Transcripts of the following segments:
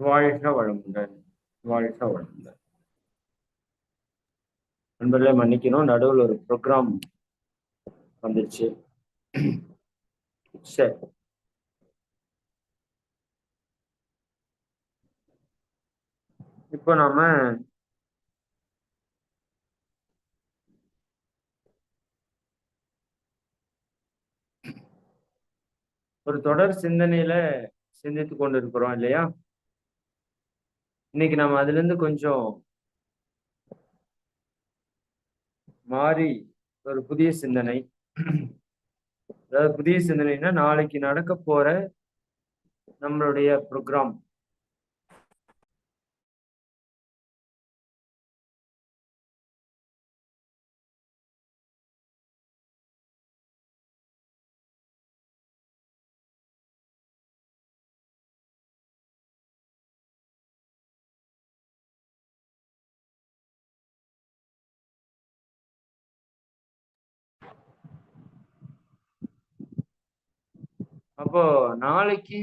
வாழ்க வளமுடன் வாழ்க வளமுடன். நண்பர்களே மன்னிக்கணும் நடுவில் ஒரு ப்ரோக்ராம் வந்துருச்சு. சரி. இப்போ நாம ஒரு தொடர் சிந்தனையில சிந்தித்து கொண்டு இருக்கிறோம் இல்லையா? இன்னைக்கு நம்ம அதுல இருந்து கொஞ்சம் மாறி ஒரு புதிய சிந்தனை. அதாவது புதிய சிந்தனைனா நாளைக்கு நடக்க போற நம்மளுடைய ப்ரோக்ராம் அப்போ நாளைக்கு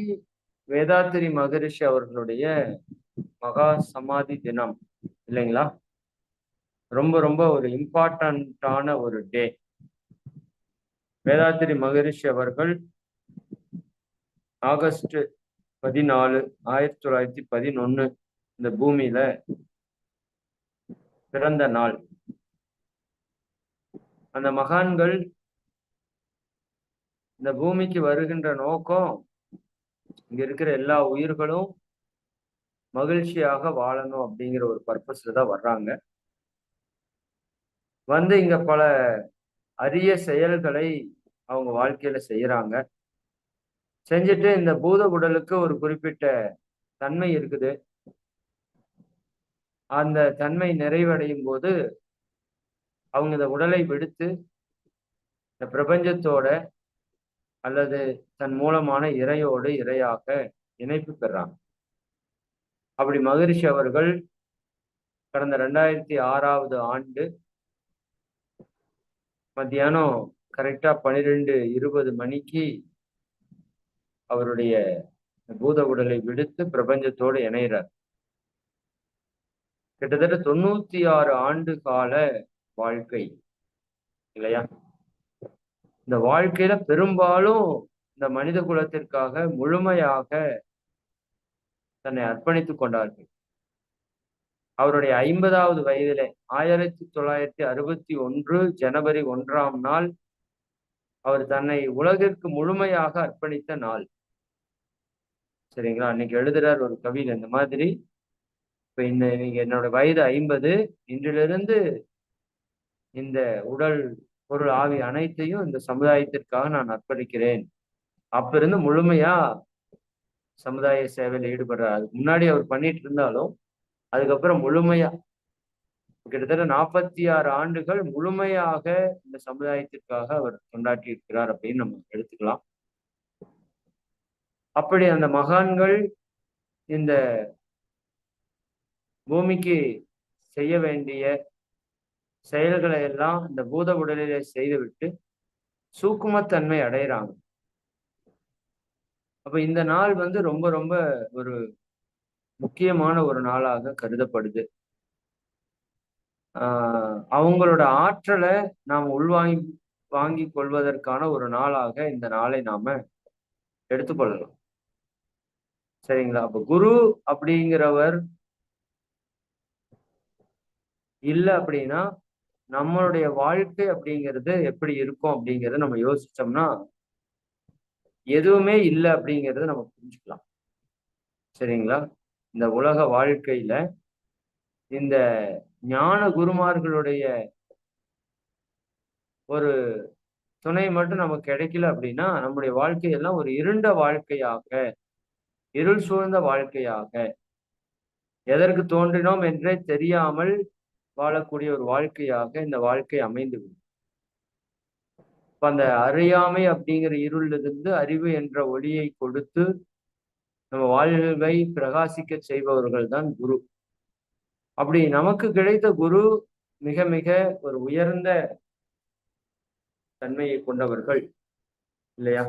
வேதாத்திரி மகரிஷி அவர்களுடைய மகா சமாதி தினம் இல்லைங்களா? ரொம்ப ரொம்ப ஒரு இம்பார்ட்டண்ட்டான ஒரு டே வேதாத்திரி மகரிஷி அவர்கள் ஆகஸ்ட் பதினாலு ஆயிரத்தி தொள்ளாயிரத்தி பதினொன்னு இந்த பூமியில பிறந்த நாள். அந்த மகான்கள் இந்த பூமிக்கு வருகின்ற நோக்கம் இங்க இருக்கிற எல்லா உயிர்களும் மகிழ்ச்சியாக வாழணும் அப்படிங்கிற ஒரு பர்பஸ்ல தான் வர்றாங்க. வந்து இங்க பல அரிய செயல்களை அவங்க வாழ்க்கையில செய்யறாங்க செஞ்சுட்டு இந்த பூத உடலுக்கு ஒரு குறிப்பிட்ட தன்மை இருக்குது. அந்த தன்மை நிறைவடையும் போது அவங்க இந்த உடலை விடுத்து இந்த பிரபஞ்சத்தோட அல்லது தன் மூலமான இறையோடு இறையாக இணைப்பு பெறாங்க அப்படி மகரிஷி அவர்கள் கடந்த ரெண்டாயிரத்தி ஆறாவது ஆண்டு மத்தியானம் கரெக்டா பனிரெண்டு இருபது மணிக்கு அவருடைய பூத உடலை விடுத்து பிரபஞ்சத்தோடு இணைகிறார். கிட்டத்தட்ட தொண்ணூத்தி ஆறு ஆண்டு கால வாழ்க்கை இல்லையா? இந்த வாழ்க்கையில பெரும்பாலும் இந்த மனித குலத்திற்காக முழுமையாக தன்னை அர்ப்பணித்துக் கொண்டார்கள். அவருடைய ஐம்பதாவது வயதிலே ஆயிரத்தி தொள்ளாயிரத்தி அறுபத்தி ஒன்று ஜனவரி ஒன்றாம் நாள் அவர் தன்னை உலகிற்கு முழுமையாக அர்ப்பணித்த நாள். சரிங்களா? அன்னைக்கு எழுதுறார் ஒரு கவியில் இந்த மாதிரி. இப்ப இந்த நீங்க என்னோட வயது ஐம்பது இன்றிலிருந்து இந்த உடல் பொருள் ஆவி அனைத்தையும் இந்த சமுதாயத்திற்காக நான் அர்ப்பணிக்கிறேன். அப்ப இருந்து முழுமையா சமுதாய சேவையில் ஈடுபடுறார். அதுக்கு முன்னாடி அவர் பண்ணிட்டு இருந்தாலும் அதுக்கப்புறம் முழுமையா கிட்டத்தட்ட நாற்பத்தி ஆறு ஆண்டுகள் முழுமையாக இந்த சமுதாயத்திற்காக அவர் கொண்டாட்டி இருக்கிறார் அப்படின்னு நம்ம எடுத்துக்கலாம். அப்படி அந்த மகான்கள் இந்த பூமிக்கு செய்ய வேண்டிய செயல்களை எல்லாம் இந்த பூத உடலிலே செய்துவிட்டு சூக்குமத்தன்மை அடையிறாங்க அப்ப இந்த நாள் வந்து ரொம்ப ரொம்ப ஒரு முக்கியமான ஒரு நாளாக கருதப்படுது. ஆஹ் அவங்களோட ஆற்றலை நாம் உள்வாங்கி வாங்கி கொள்வதற்கான ஒரு நாளாக இந்த நாளை நாம எடுத்துக்கொள்ளலாம் சரிங்களா? அப்ப குரு அப்படிங்கிறவர் இல்லை அப்படின்னா நம்மளுடைய வாழ்க்கை அப்படிங்கிறது எப்படி இருக்கும் அப்படிங்கிறத நம்ம யோசிச்சோம்னா எதுவுமே இல்லை அப்படிங்கிறத நம்ம புரிஞ்சுக்கலாம். சரிங்களா? இந்த உலக வாழ்க்கையில இந்த ஞான குருமார்களுடைய ஒரு துணை மட்டும் நமக்கு கிடைக்கல அப்படின்னா நம்முடைய வாழ்க்கையெல்லாம் ஒரு இருண்ட வாழ்க்கையாக இருள் சூழ்ந்த வாழ்க்கையாக எதற்கு தோன்றினோம் என்றே தெரியாமல் வாழக்கூடிய ஒரு வாழ்க்கையாக இந்த வாழ்க்கை அமைந்துவிடும். இப்ப அந்த அறியாமை அப்படிங்கிற இருளிலிருந்து அறிவு என்ற ஒளியை கொடுத்து நம்ம வாழ்வை பிரகாசிக்க செய்பவர்கள் தான் குரு. அப்படி நமக்கு கிடைத்த குரு மிக மிக ஒரு உயர்ந்த தன்மையை கொண்டவர்கள் இல்லையா?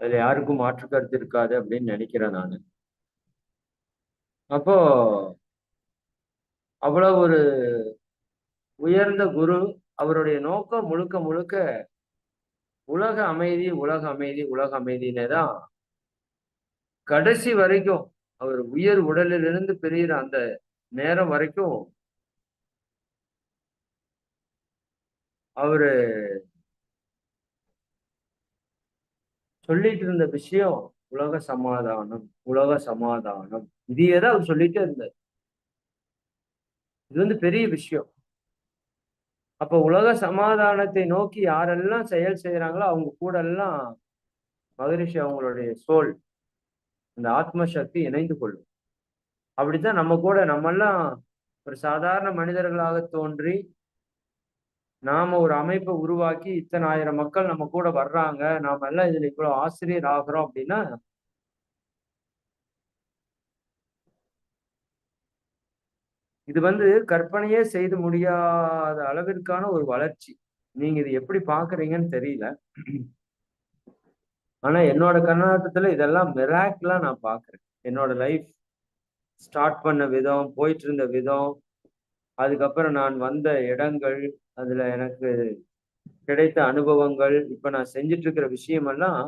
அதுல யாருக்கும் மாற்று கருத்து இருக்காது அப்படின்னு நினைக்கிறேன் நான். அப்போ அவ்வளவு ஒரு உயர்ந்த குரு அவருடைய நோக்கம் முழுக்க முழுக்க உலக அமைதி உலக அமைதி உலக அமைதியிலே தான் கடைசி வரைக்கும் அவர் உயர் உடலிலிருந்து பிரிகிற அந்த நேரம் வரைக்கும் அவரு சொல்லிட்டு இருந்த விஷயம் உலக சமாதானம் உலக சமாதானம். இதையே தான் அவர் சொல்லிட்டே இருந்தார். இது வந்து பெரிய விஷயம். அப்ப உலக சமாதானத்தை நோக்கி யாரெல்லாம் செயல் செய்யறாங்களோ அவங்க கூட எல்லாம் மகரிஷி அவங்களுடைய சோல் அந்த ஆத்ம சக்தி இணைந்து கொள்ளும். அப்படித்தான் நம்ம கூட நம்மெல்லாம் ஒரு சாதாரண மனிதர்களாக தோன்றி நாம ஒரு அமைப்பை உருவாக்கி இத்தனை ஆயிரம் மக்கள் நம்ம கூட வர்றாங்க நாம எல்லாம் இதுல இவ்வளவு ஆசிரியர் ஆகிறோம் அப்படின்னா இது வந்து கற்பனையே செய்து முடியாத அளவிற்கான ஒரு வளர்ச்சி. நீங்க இது எப்படி பாக்குறீங்கன்னு தெரியல. ஆனா என்னோட கண்ணாட்டத்துல இதெல்லாம் மிராக்கிளா நான் பாக்குறேன் என்னோட லைஃப் ஸ்டார்ட் பண்ண விதம் போயிட்டு இருந்த விதம் அதுக்கப்புறம் நான் வந்த இடங்கள் அதுல எனக்கு கிடைத்த அனுபவங்கள் இப்ப நான் செஞ்சுட்டு இருக்கிற விஷயமெல்லாம்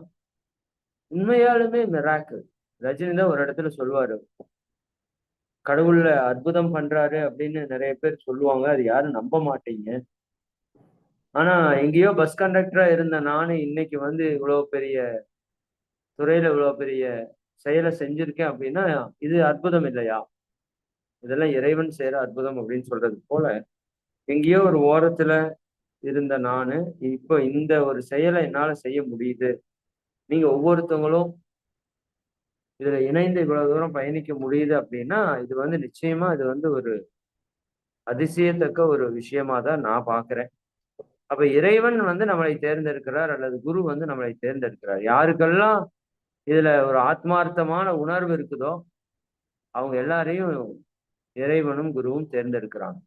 உண்மையாலுமே மிராக்கு ரஜினி தான் ஒரு இடத்துல சொல்லுவாரு கடவுள்ல அற்புதம் பண்றாரு அப்படின்னு நிறைய பேர் சொல்லுவாங்க. அது யாரும் நம்ப மாட்டீங்க. ஆனா எங்கேயோ பஸ் கண்டக்டரா இருந்த நானு இன்னைக்கு வந்து இவ்வளவு பெரிய துறையில இவ்வளவு பெரிய செயலை செஞ்சிருக்கேன் அப்படின்னா இது அற்புதம் இல்லையா? இதெல்லாம் இறைவன் செய்யற அற்புதம் அப்படின்னு சொல்றது போல எங்கேயோ ஒரு ஓரத்துல இருந்த நானு இப்போ இந்த ஒரு செயலை என்னால செய்ய முடியுது. நீங்க ஒவ்வொருத்தவங்களும் இதுல இணைந்து இவ்வளவு தூரம் பயணிக்க முடியுது அப்படின்னா இது வந்து நிச்சயமா இது வந்து ஒரு அதிசயத்தக்க ஒரு விஷயமா தான் நான் பாக்குறேன். அப்ப இறைவன் வந்து நம்மளை தேர்ந்தெடுக்கிறார் அல்லது குரு வந்து நம்மளை தேர்ந்தெடுக்கிறார். யாருக்கெல்லாம் இதுல ஒரு ஆத்மார்த்தமான உணர்வு இருக்குதோ அவங்க எல்லாரையும் இறைவனும் குருவும் தேர்ந்தெடுக்கிறாங்க.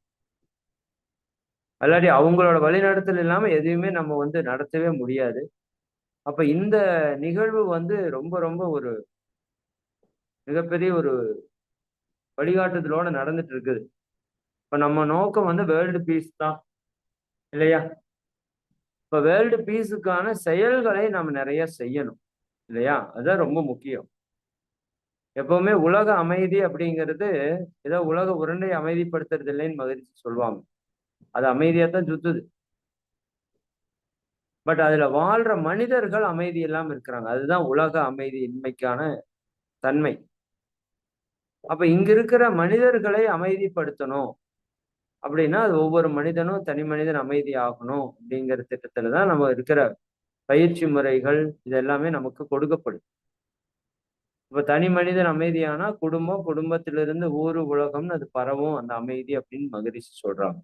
அல்லாடி அவங்களோட வழிநடத்தல் இல்லாம எதையுமே நம்ம வந்து நடத்தவே முடியாது. அப்ப இந்த நிகழ்வு வந்து ரொம்ப ரொம்ப ஒரு மிகப்பெரிய ஒரு வழிகாட்டுதலோட நடந்துட்டு இருக்குது. இப்ப நம்ம நோக்கம் வந்து வேர்ல்டு பீஸ் தான். இல்லையா? இப்ப வேர்ல்டு பீஸுக்கான செயல்களை நம்ம நிறைய செய்யணும். இல்லையா? அதுதான் ரொம்ப முக்கியம். எப்பவுமே உலக அமைதி அப்படிங்கிறது ஏதோ உலக உருண்டை அமைதிப்படுத்துறது இல்லைன்னு மகிழ்ச்சி சொல்லுவாங்க. அது அமைதியா தான் சுத்துது. பட் அதுல வாழ்ற மனிதர்கள் அமைதி இல்லாம இருக்கிறாங்க. அதுதான் உலக அமைதி இன்மைக்கான தன்மை. அப்ப இங்க இருக்கிற மனிதர்களை அமைதிப்படுத்தணும். அப்படின்னா அது ஒவ்வொரு மனிதனும் தனி மனிதன் அமைதி ஆகணும் அப்படிங்கிற திட்டத்துல தான் நம்ம இருக்கிற பயிற்சி முறைகள் இது எல்லாமே நமக்கு கொடுக்கப்படும். இப்ப தனி மனிதன் அமைதியானா குடும்பம் குடும்பத்திலிருந்து ஊரு உலகம்னு அது பரவும் அந்த அமைதி அப்படின்னு மகரிஷி சொல்றாங்க.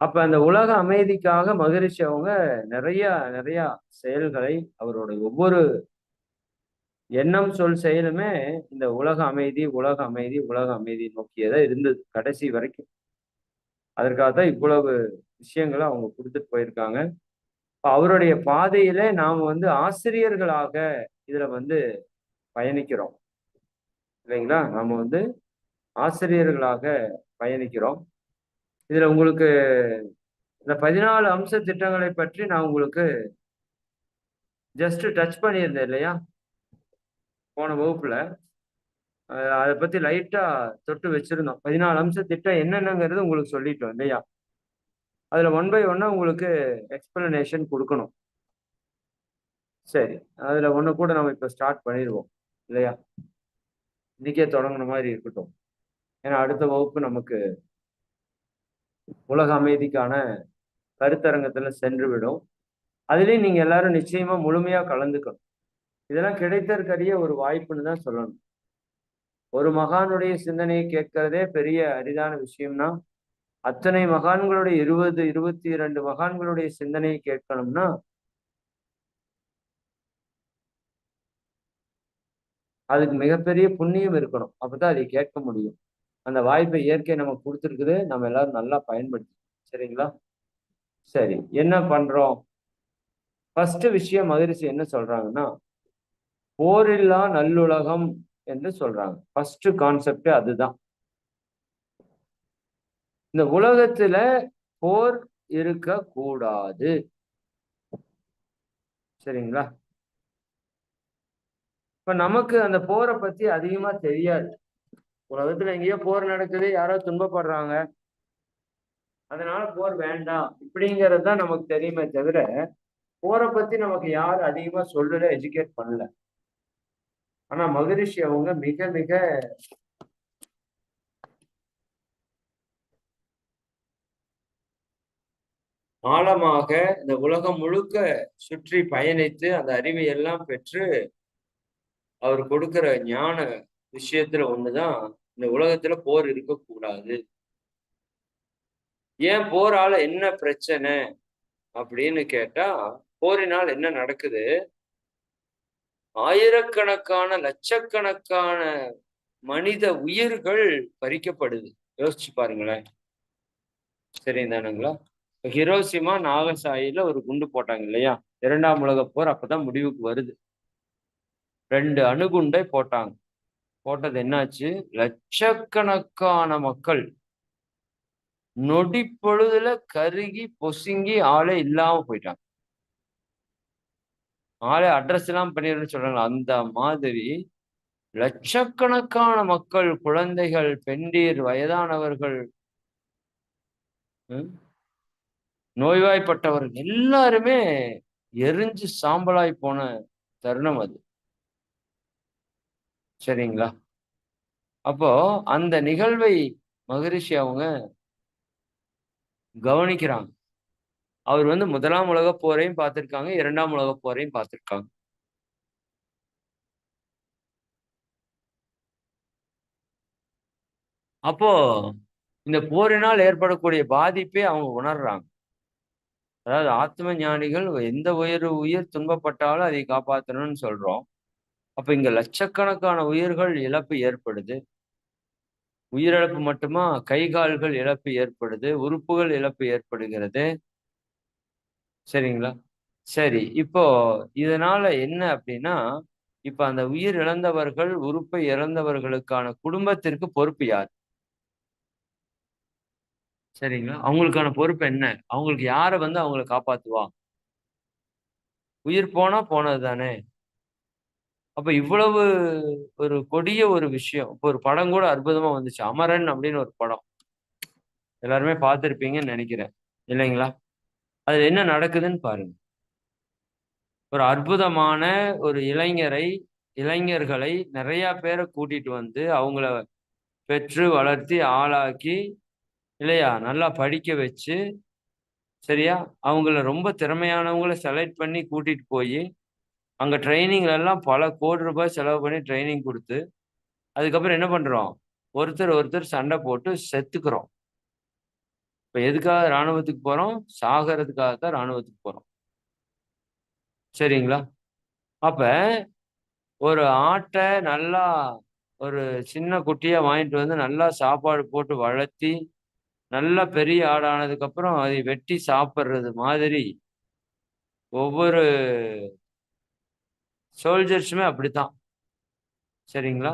அப்ப அந்த உலக அமைதிக்காக மகரிஷி அவங்க நிறைய நிறைய செயல்களை அவருடைய ஒவ்வொரு எண்ணம் சொல் செயலுமே இந்த உலக அமைதி உலக அமைதி உலக அமைதி நோக்கியதான் இருந்தது கடைசி வரைக்கும். அதற்காக தான் இவ்வளவு விஷயங்களை அவங்க கொடுத்துட்டு போயிருக்காங்க. இப்போ அவருடைய பாதையில நாம் வந்து ஆசிரியர்களாக இதுல வந்து பயணிக்கிறோம். இல்லைங்களா? நம்ம வந்து ஆசிரியர்களாக பயணிக்கிறோம். இதுல உங்களுக்கு இந்த பதினாலு அம்ச திட்டங்களை பற்றி நான் உங்களுக்கு ஜஸ்ட் டச் பண்ணியிருந்தேன் இல்லையா? போன வகுப்புல. அதை பத்தி லைட்டா தொட்டு வச்சிருந்தோம். பதினாலு அம்ச திட்டம் என்னென்னங்கிறது உங்களுக்கு சொல்லிட்டோம் இல்லையா? அதுல ஒன் பை ஒன்னா உங்களுக்கு எக்ஸ்பிளனேஷன் கொடுக்கணும். சரி அதுல ஒன்று கூட நம்ம இப்ப ஸ்டார்ட் பண்ணிடுவோம் இல்லையா? இன்னைக்கே தொடங்குன மாதிரி இருக்கட்டும். ஏன்னா அடுத்த வகுப்பு நமக்கு உலக அமைதிக்கான கருத்தரங்கத்துல சென்று விடும் அதுலயும் நீங்க எல்லாரும் நிச்சயமா முழுமையா கலந்துக்கணும். இதெல்லாம் கிடைத்தற்கரிய ஒரு வாய்ப்புன்னு தான் சொல்லணும். ஒரு மகானுடைய சிந்தனையை கேட்கறதே பெரிய அரிதான விஷயம்னா அத்தனை மகான்களுடைய இருபது இருபத்தி இரண்டு மகான்களுடைய சிந்தனையை கேட்கணும்னா அதுக்கு மிகப்பெரிய புண்ணியம் இருக்கணும். அப்பதான் அதை கேட்க முடியும். அந்த வாய்ப்பை இயற்கை நமக்கு கொடுத்துருக்குது. நம்ம எல்லாரும் நல்லா பயன்படுத்தி சரிங்களா? சரி என்ன பண்றோம்? ஃபர்ஸ்ட் விஷயம் மகரிஷி என்ன சொல்றாங்கன்னா போரில்லா நல்லுலகம் என்று சொல்றாங்க. ஃபர்ஸ்ட் கான்செப்ட் அதுதான். இந்த உலகத்துல போர் இருக்க கூடாது சரிங்களா? இப்ப நமக்கு அந்த போரை பத்தி அதிகமா தெரியாது. உலகத்துல எங்கேயோ போர் நடக்குது யாரோ துன்பப்படுறாங்க. அதனால போர் வேண்டாம். இப்படிங்கிறது தான் நமக்கு தெரியுமே தவிர போரை பத்தி நமக்கு யாரும் அதிகமா சொல்லல எஜுகேட் பண்ணல. ஆனா மகரிஷி அவங்க மிக மிக ஆழமாக இந்த உலகம் முழுக்க சுற்றி பயணித்து அந்த அறிவை எல்லாம் பெற்று அவர் கொடுக்கிற ஞான விஷயத்துல ஒண்ணுதான் இந்த உலகத்துல போர் இருக்கக்கூடாது ஏன் போரால என்ன பிரச்சனை அப்படின்னு கேட்டா போரினால் என்ன நடக்குது? ஆயிரக்கணக்கான லட்சக்கணக்கான மனித உயிர்கள் பறிக்கப்படுது. யோசிச்சு பாருங்களேன். சரிதானுங்களா? ஹிரோசிமா நாகசாயில ஒரு குண்டு போட்டாங்க இல்லையா? இரண்டாம் உலக போர் அப்பதான் முடிவுக்கு வருது. ரெண்டு அணுகுண்டை போட்டாங்க. போட்டது என்னாச்சு? லட்சக்கணக்கான மக்கள் நொடி பொழுதுல கருகி பொசுங்கி ஆளே இல்லாம போயிட்டாங்க. ஆளே அட்ரஸ் எல்லாம் பண்ணிடுன்னு சொல்றாங்க அந்த மாதிரி லட்சக்கணக்கான மக்கள் குழந்தைகள் பெண்டீர் வயதானவர்கள் நோய்வாய்ப்பட்டவர்கள் எல்லாருமே எரிஞ்சு சாம்பலாய் போன தருணம் அது. சரிங்களா? அப்போ அந்த நிகழ்வை மகரிஷி அவங்க கவனிக்கிறாங்க. அவர் வந்து முதலாம் உலக போரையும் பார்த்திருக்காங்க இரண்டாம் உலக போரையும் பார்த்திருக்காங்க. அப்போ இந்த போரினால் ஏற்படக்கூடிய பாதிப்பே அவங்க உணர்றாங்க. அதாவது ஆத்ம ஞானிகள் எந்த உயிர் உயிர் துன்பப்பட்டாலும் அதை காப்பாற்றணும்னு சொல்றோம். அப்ப இங்க லட்சக்கணக்கான உயிர்கள் இழப்பு ஏற்படுது. உயிரிழப்பு மட்டுமா? கை கால்கள் இழப்பு ஏற்படுது. உறுப்புகள் இழப்பு ஏற்படுகிறது. சரிங்களா? சரி இப்போ இதனால என்ன அப்படின்னா இப்ப அந்த உயிர் இழந்தவர்கள் உறுப்பை இழந்தவர்களுக்கான குடும்பத்திற்கு பொறுப்பு யார்? சரிங்களா? அவங்களுக்கான பொறுப்பு என்ன? அவங்களுக்கு யார வந்து அவங்கள காப்பாத்துவா? உயிர் போனா போனது தானே அப்ப இவ்வளவு ஒரு கொடிய ஒரு விஷயம். இப்போ ஒரு படம் கூட அற்புதமா வந்துச்சு. அமரன் அப்படின்னு ஒரு படம். எல்லாருமே பார்த்துருப்பீங்கன்னு நினைக்கிறேன். இல்லைங்களா? அதுல என்ன நடக்குதுன்னு பாருங்க. ஒரு அற்புதமான ஒரு இளைஞரை இளைஞர்களை நிறைய பேரை கூட்டிட்டு வந்து அவங்கள பெற்று வளர்த்தி ஆளாக்கி இல்லையா? நல்லா படிக்க வச்சு சரியா? அவங்கள ரொம்ப திறமையானவங்கள செலக்ட் பண்ணி கூட்டிட்டு போய் அங்க ட்ரைனிங்ல எல்லாம் பல கோடி ரூபாய் செலவு பண்ணி ட்ரைனிங் கொடுத்து அதுக்கப்புறம் என்ன பண்றோம்? ஒருத்தர் ஒருத்தர் சண்டை போட்டு செத்துக்கிறோம். இப்ப எதுக்காக இராணுவத்துக்கு போறோம்? சாகிறதுக்காக தான் இராணுவத்துக்கு போறோம். சரிங்களா? அப்ப ஒரு ஆட்டை நல்லா ஒரு சின்ன குட்டியா வாங்கிட்டு வந்து நல்லா சாப்பாடு போட்டு வளர்த்தி நல்லா பெரிய ஆடானதுக்கு அப்புறம் அதை வெட்டி சாப்பிட்றது மாதிரி ஒவ்வொரு சோல்ஜர்ஸுமே அப்படித்தான். சரிங்களா?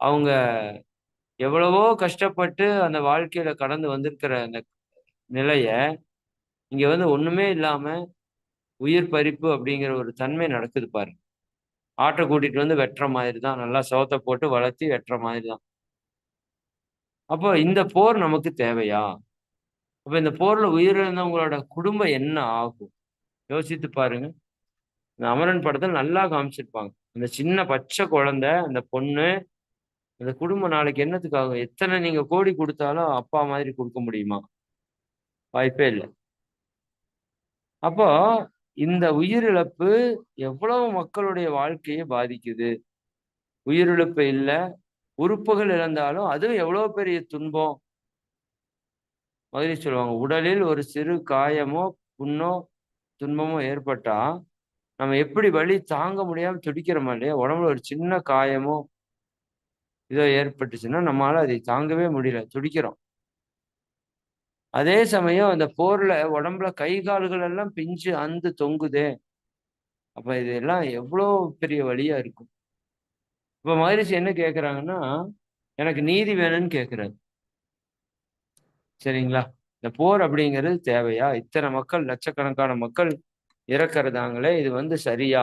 அவங்க எவ்வளவோ கஷ்டப்பட்டு அந்த வாழ்க்கையில கடந்து வந்திருக்கிற அந்த நிலைய இங்க வந்து ஒண்ணுமே இல்லாம உயிர் பறிப்பு அப்படிங்கிற ஒரு தன்மை நடக்குது பாருங்க ஆட்டை கூட்டிட்டு வந்து வெட்டுற மாதிரி தான் நல்லா சோத்தை போட்டு வளர்த்தி வெட்டுற மாதிரி தான் அப்போ இந்த போர் நமக்கு தேவையா? அப்ப இந்த போர்ல உயிரிழந்தவங்களோட குடும்பம் என்ன ஆகும்? யோசித்து பாருங்க. இந்த அமரன் படத்தில் நல்லா காமிச்சிருப்பாங்க. அந்த சின்ன பச்சை குழந்தை அந்த பொண்ணு அந்த குடும்பம் நாளைக்கு என்னத்துக்காக? எத்தனை நீங்க கோடி கொடுத்தாலும் அப்பா மாதிரி கொடுக்க முடியுமா? வாய்ப்பே இல்லை. அப்போ இந்த உயிரிழப்பு எவ்வளவு மக்களுடைய வாழ்க்கையை பாதிக்குது? உயிரிழப்பு இல்லை உறுப்புகள் இழந்தாலும் அதுவும் எவ்வளவு பெரிய துன்பம்? மாதிரி சொல்லுவாங்க உடலில் ஒரு சிறு காயமோ புண்ணோ துன்பமோ ஏற்பட்டா நம்ம எப்படி வலி தாங்க முடியாம துடிக்கிறோமா இல்லையா? உடம்புல ஒரு சின்ன காயமோ இதோ ஏற்பட்டுச்சுன்னா நம்மளால அதை தாங்கவே முடியல துடிக்கிறோம். அதே சமயம் அந்த போர்ல உடம்புல கை கால்கள் எல்லாம் பிஞ்சு அந்து தொங்குதே. அப்ப இதெல்லாம் எவ்வளோ பெரிய வழியா இருக்கும். இப்ப மகரிஷி என்ன கேக்குறாங்கன்னா எனக்கு நீதி வேணும்னு கேக்குறாரு. சரிங்களா? இந்த போர் அப்படிங்கிறது தேவையா? இத்தனை மக்கள் லட்சக்கணக்கான மக்கள் இறக்கறதாங்களே இது வந்து சரியா?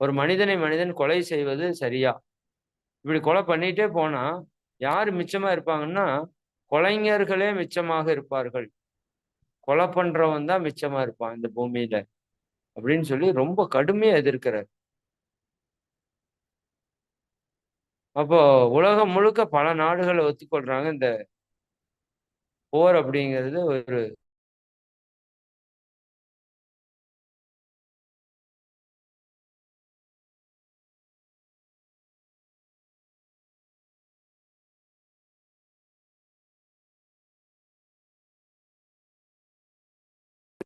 ஒரு மனிதனை மனிதன் கொலை செய்வது சரியா? இப்படி கொலை பண்ணிட்டே போனா யார் மிச்சமா இருப்பாங்கன்னா கொலைஞர்களே மிச்சமாக இருப்பார்கள். கொலை பண்றவன் தான் மிச்சமா இருப்பான் இந்த பூமியில அப்படின்னு சொல்லி ரொம்ப கடுமையா எதிர்க்கிறார். அப்போ உலகம் முழுக்க பல நாடுகளை ஒத்துக்கொள்றாங்க இந்த போர் அப்படிங்கிறது ஒரு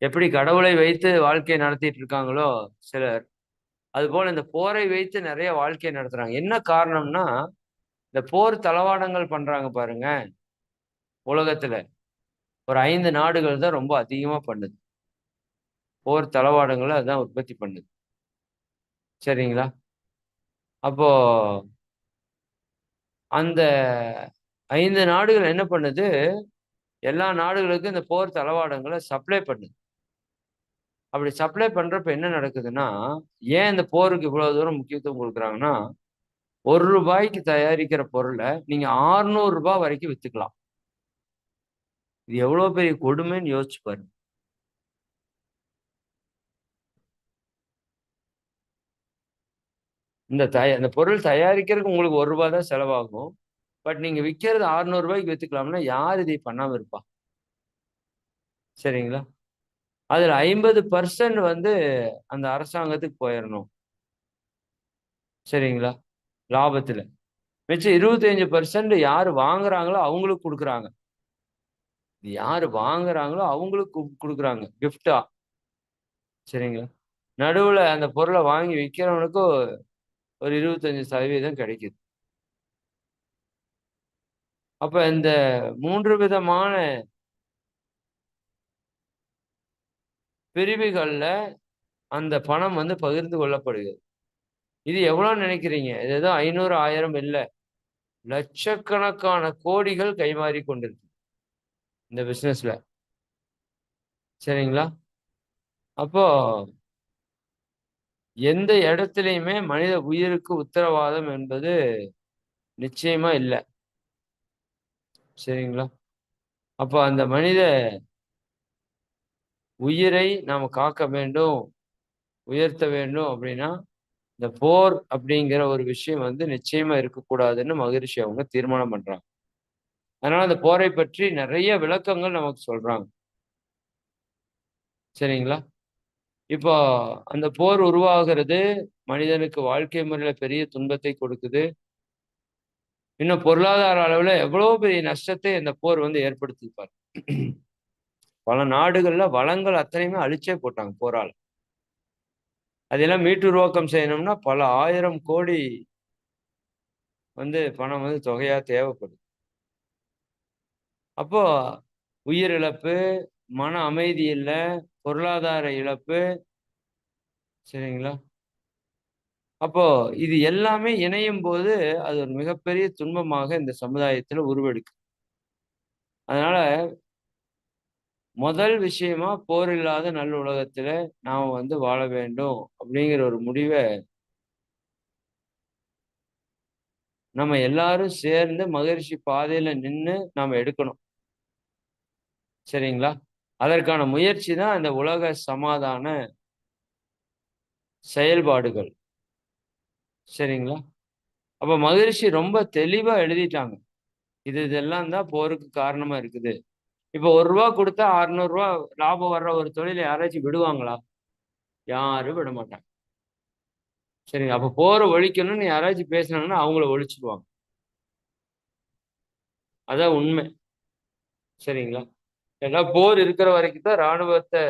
எப்படி கடவுளை வைத்து வாழ்க்கையை நடத்திட்டு இருக்காங்களோ சிலர். அதுபோல் இந்த போரை வைத்து நிறைய வாழ்க்கையை நடத்துறாங்க. என்ன காரணம்னா இந்த போர் தளவாடங்கள் பண்றாங்க பாருங்க. உலகத்துல ஒரு ஐந்து நாடுகள் தான் ரொம்ப அதிகமா பண்ணுது. போர் தளவாடங்களை அதுதான் உற்பத்தி பண்ணுது. சரிங்களா? அப்போ அந்த ஐந்து நாடுகள் என்ன பண்ணுது? எல்லா நாடுகளுக்கும் இந்த போர் தளவாடங்களை சப்ளை பண்ணுது. அப்படி சப்ளை பண்றப்ப என்ன நடக்குதுன்னா ஏன் இந்த போருக்கு இவ்வளவு தூரம் முக்கியத்துவம் கொடுக்குறாங்கன்னா ஒரு ரூபாய்க்கு தயாரிக்கிற பொருளை நீங்க ஆறுநூறு ரூபாய் வரைக்கும் வித்துக்கலாம். இது எவ்வளவு பெரிய கொடுமைன்னு யோசிச்சு பாருங்க. இந்த தய இந்த பொருள் தயாரிக்கிறதுக்கு உங்களுக்கு ஒரு ரூபாய் தான் செலவாகும். பட் நீங்க விற்கிறது அறுநூறு ரூபாய்க்கு வித்துக்கலாம்னா யார் இதை பண்ணாம இருப்பா? சரிங்களா? அதுல ஐம்பது பர்சன்ட் வந்து அந்த அரசாங்கத்துக்கு போயிடணும் சரிங்களா? லாபத்துல. மிச்சம் இருபத்தஞ்சு பர்சன்ட் யாரு வாங்குறாங்களோ அவங்களுக்கு கொடுக்குறாங்க. யாரு வாங்குறாங்களோ அவங்களுக்கு கொடுக்குறாங்க கிஃப்டா சரிங்களா? நடுவுல அந்த பொருளை வாங்கி விற்கிறவனுக்கு ஒரு இருபத்தஞ்சு சதவீதம் கிடைக்குது. அப்ப இந்த மூன்று விதமான பிரிவுகளில் அந்த பணம் வந்து பகிர்ந்து கொள்ளப்படுகிறது. இது எவ்வளோ நினைக்கிறீங்க? இது எதுவும் ஐநூறு ஆயிரம் இல்லை. லட்சக்கணக்கான கோடிகள் கைமாறி கொண்டிருக்கு இந்த பிசினஸ்ல சரிங்களா? அப்போ எந்த இடத்துலையுமே மனித உயிருக்கு உத்தரவாதம் என்பது நிச்சயமா இல்லை. சரிங்களா? அப்போ அந்த மனித உயிரை நாம் காக்க வேண்டும் உயர்த்த வேண்டும் அப்படின்னா இந்த போர் அப்படிங்கிற ஒரு விஷயம் வந்து நிச்சயமா இருக்கக்கூடாதுன்னு மகிழ்ச்சி அவங்க தீர்மானம் பண்றாங்க. அதனால அந்த போரை பற்றி நிறைய விளக்கங்கள் நமக்கு சொல்றாங்க. சரிங்களா? இப்போ அந்த போர் உருவாகிறது மனிதனுக்கு வாழ்க்கை முறையில பெரிய துன்பத்தை கொடுக்குது. இன்னும் பொருளாதார அளவுல எவ்வளவு பெரிய நஷ்டத்தை இந்த போர் வந்து ஏற்படுத்திப்பார் பல நாடுகள்ல வளங்கள் அத்தனையுமே அழிச்சே போட்டாங்க போரால். அதெல்லாம் மீட்டுருவாக்கம் செய்யணும்னா பல ஆயிரம் கோடி வந்து பணம் வந்து தொகையா தேவைப்படுது. அப்போ உயிர் இழப்பு மன அமைதி இல்லை பொருளாதார இழப்பு சரிங்களா? அப்போ இது எல்லாமே இணையும் போது அது ஒரு மிகப்பெரிய துன்பமாக இந்த சமுதாயத்துல உருவெடுக்கு அதனால முதல் விஷயமா போர் இல்லாத நல்ல உலகத்துல நாம வந்து வாழ வேண்டும் அப்படிங்கிற ஒரு முடிவை நம்ம எல்லாரும் சேர்ந்து மகிழ்ச்சி பாதையில நின்று நாம எடுக்கணும். சரிங்களா? அதற்கான முயற்சி தான் இந்த உலக சமாதான செயல்பாடுகள். சரிங்களா? அப்ப மகிழ்ச்சி ரொம்ப தெளிவா எழுதிட்டாங்க. இது இதெல்லாம் தான் போருக்கு காரணமா இருக்குது. இப்ப ஒரு ரூபா கொடுத்தா அறுநூறு ரூபா லாபம் வர்ற ஒரு தொழிலை யாராச்சும் விடுவாங்களா? யாரும் விட மாட்டாங்க. சரிங்க அப்போ போரை ஒழிக்கணும்னு யாராச்சும் பேசினாங்கன்னா அவங்கள ஒழிச்சிடுவாங்க அதான் உண்மை. சரிங்களா? ஏன்னா போர் இருக்கிற வரைக்கும் தான் இராணுவத்தை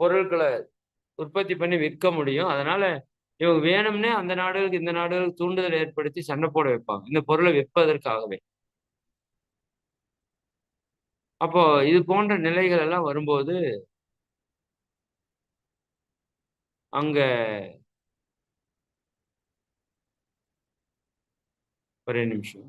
பொருட்களை உற்பத்தி பண்ணி விற்க முடியும். அதனால இவங்க வேணும்னே அந்த நாடுகளுக்கு இந்த நாடுகளுக்கு தூண்டுதல் ஏற்படுத்தி சண்டை போட வைப்பாங்க. இந்த பொருளை விற்பதற்காகவே. அப்போ இது போன்ற நிலைகள் எல்லாம் வரும்போது அங்க ஒரே நிமிஷம்.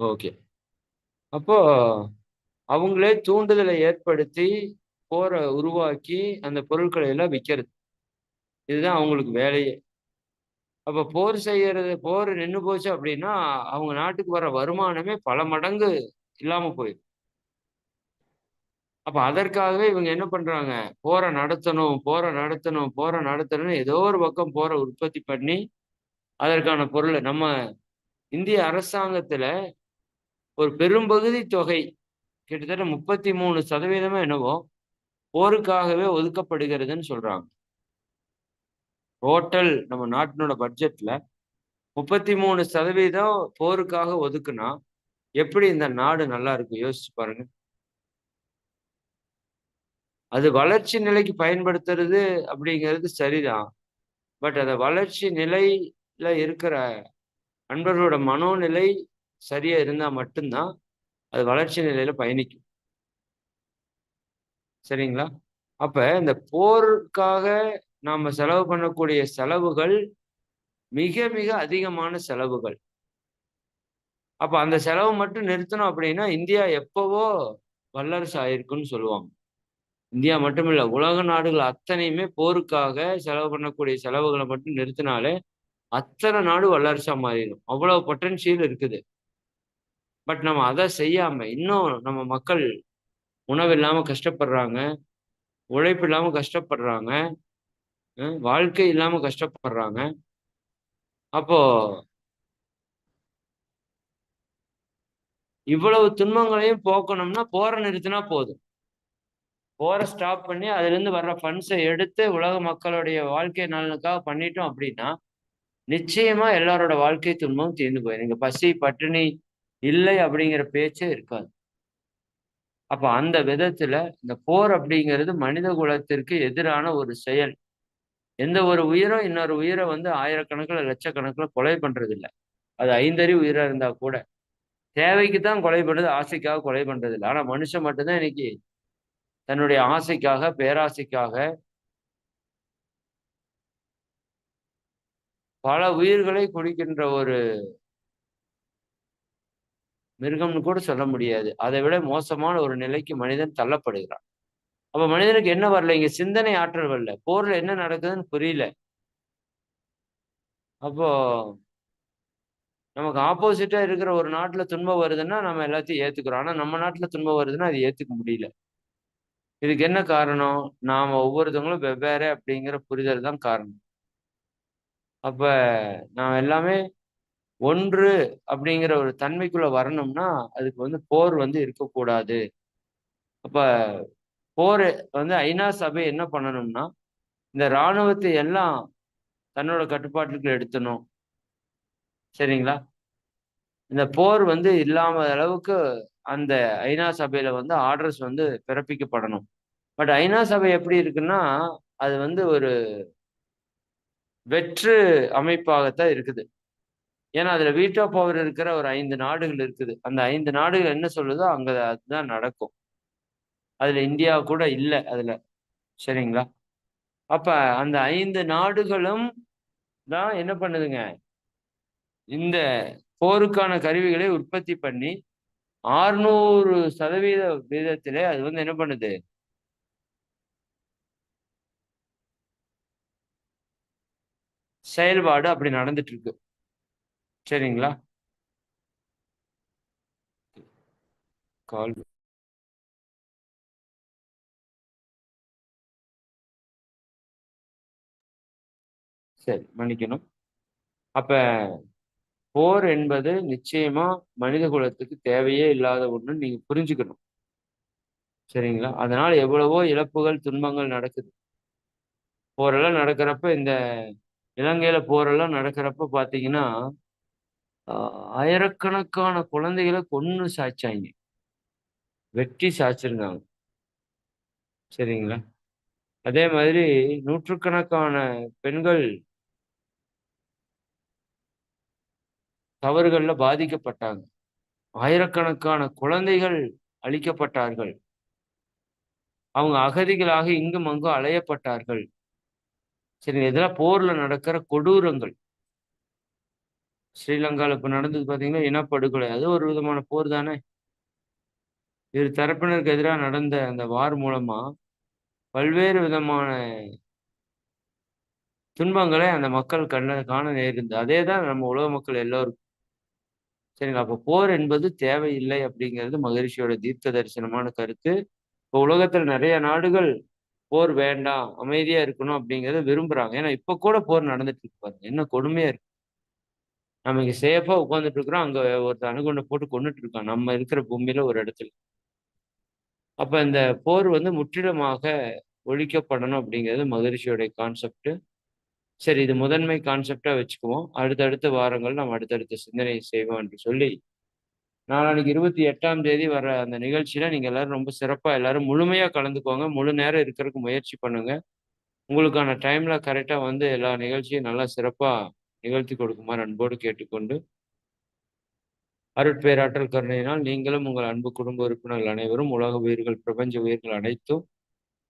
ஓகே. அப்போ அவங்களே தூண்டுதலை ஏற்படுத்தி போரை உருவாக்கி அந்த பொருட்களை எல்லாம் விற்கிறது இதுதான் அவங்களுக்கு வேலையே. அப்போ போர் செய்யறது போர் நின்று போச்சு அப்படின்னா அவங்க நாட்டுக்கு வர வருமானமே பல மடங்கு இல்லாம போயிடும். அப்ப அதற்காகவே இவங்க என்ன பண்றாங்க? போரை நடத்தணும் போரை நடத்தணும் போரை நடத்தணும்னு ஏதோ ஒரு பக்கம் போரை உற்பத்தி பண்ணி அதற்கான பொருளை நம்ம இந்திய அரசாங்கத்துல ஒரு பெரும்பகுதி தொகை கிட்டத்தட்ட முப்பத்தி மூணு சதவீதமா என்னவோ போருக்காகவே ஒதுக்கப்படுகிறதுன்னு சொல்றாங்க. டோட்டல் நம்ம நாட்டினோட பட்ஜெட்ல முப்பத்தி மூணு சதவீதம் போருக்காக ஒதுக்குனா எப்படி இந்த நாடு நல்லா இருக்கும் யோசிச்சு பாருங்க. அது வளர்ச்சி நிலைக்கு பயன்படுத்துறது அப்படிங்கிறது சரிதான். பட் அந்த வளர்ச்சி நிலையில இருக்கிற நண்பர்களோட மனோநிலை சரியா இருந்தா மட்டும்தான் அது வளர்ச்சி நிலையில பயணிக்கும். சரிங்களா? அப்ப இந்த போருக்காக நாம செலவு பண்ணக்கூடிய செலவுகள் மிக மிக அதிகமான செலவுகள். அப்ப அந்த செலவு மட்டும் நிறுத்தணும் அப்படின்னா இந்தியா எப்பவோ வல்லரசு ஆயிருக்குன்னு சொல்லுவாங்க. இந்தியா மட்டுமில்ல உலக நாடுகள் அத்தனையுமே போருக்காக செலவு பண்ணக்கூடிய செலவுகளை மட்டும் நிறுத்தினாலே அத்தனை நாடு வல்லரசா மாறிடும். அவ்வளவு பொட்டன்ஷியல் இருக்குது. பட் நம்ம அதை செய்யாம இன்னும் நம்ம மக்கள் உணவு இல்லாம கஷ்டப்படுறாங்க உழைப்பு இல்லாம கஷ்டப்படுறாங்க வாழ்க்கை இல்லாம கஷ்டப்படுறாங்க. அப்போ இவ்வளவு துன்பங்களையும் போக்கணும்னா போற நிறுத்தினா போதும். போற ஸ்டாப் பண்ணி அதுல இருந்து வர்ற ஃபண்ட்ஸை எடுத்து உலக மக்களுடைய வாழ்க்கை நலனுக்காக பண்ணிட்டோம் அப்படின்னா நிச்சயமா எல்லாரோட வாழ்க்கை துன்பம் தீர்ந்து போயிடும். இங்க பசி பட்டினி இல்லை அப்படிங்கிற பேச்சே இருக்காது. அப்ப அந்த விதத்துல இந்த போர் அப்படிங்கிறது மனித குலத்திற்கு எதிரான ஒரு செயல். எந்த ஒரு உயிரும் இன்னொரு உயிரை வந்து ஆயிரக்கணக்கில் லட்சக்கணக்கில் கொலை பண்றது இல்லை அது ஐந்தறி உயிரா இருந்தா கூட. தேவைக்கு தான் கொலை பண்றது ஆசைக்காக கொலை பண்றது இல்லை ஆனா மனுஷன் மட்டும்தான் இன்னைக்கு தன்னுடைய ஆசைக்காக பேராசைக்காக பல உயிர்களை குடிக்கின்ற ஒரு மிருகம்னு கூட சொல்ல முடியாது. அதை விட மோசமான ஒரு நிலைக்கு மனிதன் தள்ளப்படுகிறான். அப்ப மனிதனுக்கு என்ன வரல? இங்க சிந்தனை ஆற்றல் வரல. போர்ல என்ன நடக்குதுன்னு புரியல. அப்போ நமக்கு ஆப்போசிட்டா இருக்கிற ஒரு நாட்டுல துன்பம் வருதுன்னா நம்ம எல்லாத்தையும் ஏத்துக்கிறோம். ஆனா நம்ம நாட்டுல துன்பம் வருதுன்னா அது ஏத்துக்க முடியல. இதுக்கு என்ன காரணம்? நாம ஒவ்வொருத்தவங்களும் வெவ்வேறு அப்படிங்கிற புரிதல் தான் காரணம். அப்ப நாம் எல்லாமே ஒன்று அப்படிங்கிற ஒரு தன்மைக்குள்ள வரணும்னா அதுக்கு வந்து போர் வந்து இருக்கக்கூடாது. அப்ப போர் வந்து ஐநா சபை என்ன பண்ணணும்னா இந்த இராணுவத்தை எல்லாம் தன்னோட கட்டுப்பாட்டுக்கு எடுத்தணும். சரிங்களா? இந்த போர் வந்து இல்லாம அளவுக்கு அந்த ஐநா சபையில வந்து ஆர்டர்ஸ் வந்து பிறப்பிக்கப்படணும். பட் ஐநா சபை எப்படி இருக்குன்னா அது வந்து ஒரு வெற்று அமைப்பாகத்தான் இருக்குது. ஏன்னா அதுல வீட்டோ பவர் இருக்கிற ஒரு ஐந்து நாடுகள் இருக்குது. அந்த ஐந்து நாடுகள் என்ன சொல்லுதோ அங்க அதுதான் நடக்கும். அதுல இந்தியா கூட இல்லை அதுல. சரிங்களா? அப்ப அந்த ஐந்து நாடுகளும் தான் என்ன பண்ணுதுங்க? இந்த போருக்கான கருவிகளை உற்பத்தி பண்ணி ஆறுநூறு சதவீத வீதத்திலே அது வந்து என்ன பண்ணுது? செயல்பாடு அப்படி நடந்துட்டு இருக்கு. சரிங்களா? கால் சரி மன்னிக்கணும். அப்ப போர் என்பது நிச்சயமா மனித குலத்துக்கு தேவையே இல்லாத ஒண்ணு நீங்க புரிஞ்சுக்கணும். சரிங்களா? அதனால எவ்வளவோ இழப்புகள் துன்பங்கள் நடக்குது. போரெல்லாம் நடக்கிறப்ப இந்த இலங்கையில போரெல்லாம் நடக்கிறப்ப பாத்தீங்கன்னா ஆயிரக்கணக்கான குழந்தைகளை கொன்னு சாய்ச்சாங்க. வெட்டி சாய்ச்சிருந்தாங்க சரிங்களா? அதே மாதிரி நூற்றுக்கணக்கான பெண்கள் தவறுகள்ல பாதிக்கப்பட்டாங்க. ஆயிரக்கணக்கான குழந்தைகள் அழிக்கப்பட்டார்கள். அவங்க அகதிகளாக இங்கும் அங்கும் அலையப்பட்டார்கள். சரி இதெல்லாம் போர்ல நடக்கிற கொடூரங்கள். ஸ்ரீலங்காவில் இப்போ நடந்தது பாத்தீங்கன்னா இனப்படுகொலை அது ஒரு விதமான போர் தானே? இரு தரப்பினருக்கு எதிராக நடந்த அந்த வார் மூலமா பல்வேறு விதமான துன்பங்களை அந்த மக்கள் கண்ண காண நேர்ந்து அதே தான் நம்ம உலக மக்கள் எல்லோருக்கும் சரிங்களா? அப்போ போர் என்பது தேவையில்லை அப்படிங்கிறது மகரிஷியோட தீர்க்க தரிசனமான கருத்து. இப்போ உலகத்துல நிறைய நாடுகள் போர் வேண்டாம் அமைதியா இருக்கணும் அப்படிங்கிறத விரும்புறாங்க. ஏன்னா இப்ப கூட போர் நடந்துட்டு இருக்கு பாருங்க. என்ன கொடுமையா இருக்கு. நம்ம இங்க சேஃபா உட்காந்துட்டு இருக்கிறோம் அங்க ஒருத்தர் அணுகுண்டை போட்டு கொண்டுட்டு இருக்கோம் நம்ம இருக்கிற பூமியில ஒரு இடத்துல. அப்ப இந்த போர் வந்து முற்றிலுமாக ஒழிக்கப்படணும் அப்படிங்கிறது மகரிஷியோடைய கான்செப்ட் சரி இது முதன்மை கான்செப்டா வச்சுக்குவோம். அடுத்தடுத்த வாரங்கள் நம்ம அடுத்தடுத்த சிந்தனை செய்வோம் என்று சொல்லி நாளானிக்கு இருபத்தி எட்டாம் தேதி வர அந்த நிகழ்ச்சியில நீங்க எல்லாரும் ரொம்ப சிறப்பா எல்லாரும் முழுமையா கலந்துக்கோங்க. முழு நேரம் இருக்கிறதுக்கு முயற்சி பண்ணுங்க. உங்களுக்கான டைம்ல கரெக்டா வந்து எல்லா நிகழ்ச்சியும் நல்லா சிறப்பா நிகழ்த்தி கொடுக்குமாறு அன்போடு கேட்டுக்கொண்டு அருட்பேராற்றல் கருணையினால் நீங்களும் உங்கள் அன்பு குடும்ப உறுப்பினர்கள் அனைவரும் உலக உயிர்கள் பிரபஞ்ச உயிர்கள் அனைத்தும்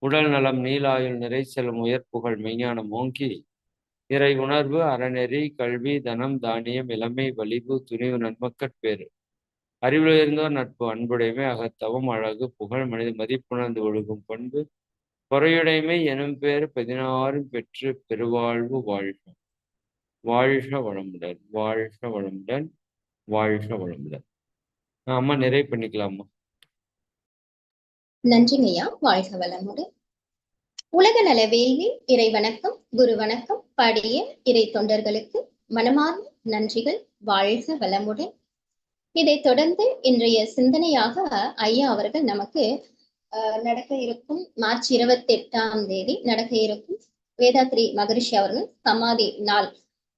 உடல் நலம் நீலாயுள் நிறை செல்லும் உயர் புகழ் மெய்ஞானம் ஓங்கி இறை உணர்வு அறநெறி கல்வி தனம் தானியம் இளமை வலிவு துணிவு நன்மக்கட்பேறு அறிவில் உயர்ந்தோர் நட்பு அன்புடைமை அகத்தவம் அழகு புகழ் மனித மதிப்புணர்ந்து ஒழுகும் பண்பு பொறையுடைமை எனும் பேர் பதினாறும் பெற்று பெருவாழ்வு வாழ்வு வாழ்க வளமுடன் வாழ்க வளமுடன் வாழ்க வளமுடன். அம்மா நிறைவு பண்ணிக்கலாமா நன்றிங்கய்யா. வாழ்க வளமுடன். உலக நல வேள்வி இறை வணக்கம் குரு வணக்கம் பாடிய இறை தொண்டர்களுக்கு மனமார்ந்த நன்றிகள். வாழ்க வளமுடன். இதைத் தொடர்ந்து இன்றைய சிந்தனையாக ஐயா அவர்கள் நமக்கு நடக்க இருக்கும் மார்ச் இருபத்தி எட்டாம் தேதி நடக்க இருக்கும் வேதாத்ரி மகரிஷி அவர்கள் சமாதி நாள்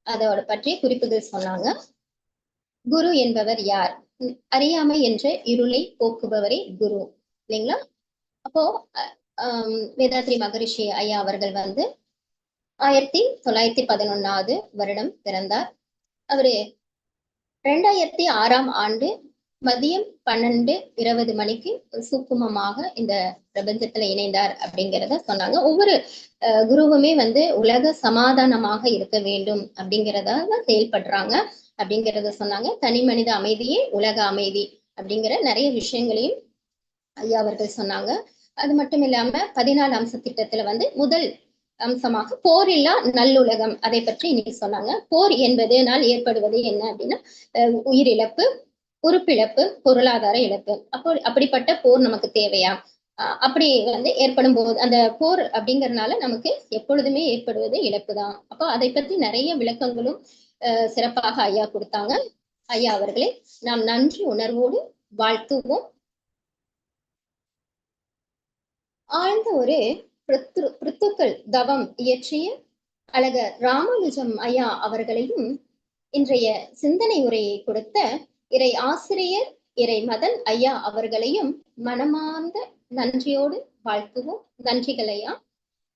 அதோட பற்றிய குறிப்புகள் சொன்னாங்க. குரு என்பவர் யார்? அறியாமை என்ற இருளை போக்குபவரே குரு. இல்லைங்களா? அப்போ வேதாத்ரி மகரிஷி ஐயா அவர்கள் வந்து ஆயிரத்தி தொள்ளாயிரத்தி பதினொன்னாவது வருடம் பிறந்தார். அவரு ரெண்டாயிரத்தி ஆறாம் ஆண்டு மதியம் பன்னெண்டு இருபது மணிக்கு சுக்குமமாக இந்த பிரபஞ்சத்துல இணைந்தார் அப்படிங்கிறத சொன்னாங்க. ஒவ்வொரு குருவுமே வந்து உலக சமாதானமாக இருக்க வேண்டும் அப்படிங்கிறதாக செயல்படுறாங்க அப்படிங்கிறத சொன்னாங்க. தனி மனித அமைதியே உலக அமைதி அப்படிங்கிற நிறைய விஷயங்களையும் ஐயா அவர்கள் சொன்னாங்க. அது மட்டும் இல்லாம பதினாலு அம்ச திட்டத்துல வந்து முதல் அம்சமாக போர் இல்லா நல்லுலகம் அதை பற்றி இன்னைக்கு சொன்னாங்க. போர் என்பதனால் ஏற்படுவது என்ன அப்படின்னா உயிரிழப்பு உறுப்பிழப்பு பொருளாதார இழப்பு. அப்போ அப்படிப்பட்ட போர் நமக்கு தேவையா? அப்படி வந்து ஏற்படும் போது அந்த போர் அப்படிங்கறதுனால நமக்கு எப்பொழுதுமே ஏற்படுவது இழப்பு தான் அப்போ அதை பற்றி நிறைய விளக்கங்களும் சிறப்பாக ஐயா கொடுத்தாங்க. ஐயா அவர்களை நாம் நன்றி உணர்வோடு வாழ்த்துவோம். ஆழ்ந்த ஒரு பிரித்துக்கள் தவம் இயற்றிய அழகர் ராமானுஜம் ஐயா அவர்களையும் இன்றைய சிந்தனை உரையை கொடுத்த இறை ஆசிரியர் இறை மதன் ஐயா அவர்களையும் மனமார்ந்த நன்றியோடு வாழ்த்துவோம். நன்றிகள் ஐயா.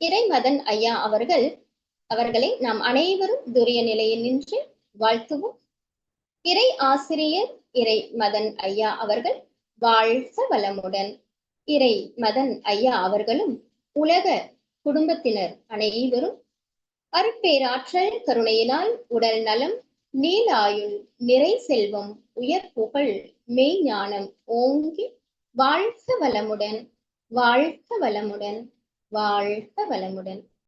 இறை மதன் ஐயா அவர்கள் அவர்களை நாம் அனைவரும் துரிய நிலையில் நின்று வாழ்த்துவோம். இறை ஆசிரியர் இறை மதன் ஐயா அவர்கள் வாழ்க வளமுடன். இறை மதன் ஐயா அவர்களும் உலக குடும்பத்தினர் அனைவரும் அருட்பேராற்றல் கருணையினால் உடல் நலம் நீலாயுள் நிறை செல்வம் உயர் புகழ் மெய் ஞானம் ஓங்கி வாழ்க வளமுடன் வாழ்க வளமுடன் வாழ்க வளமுடன்.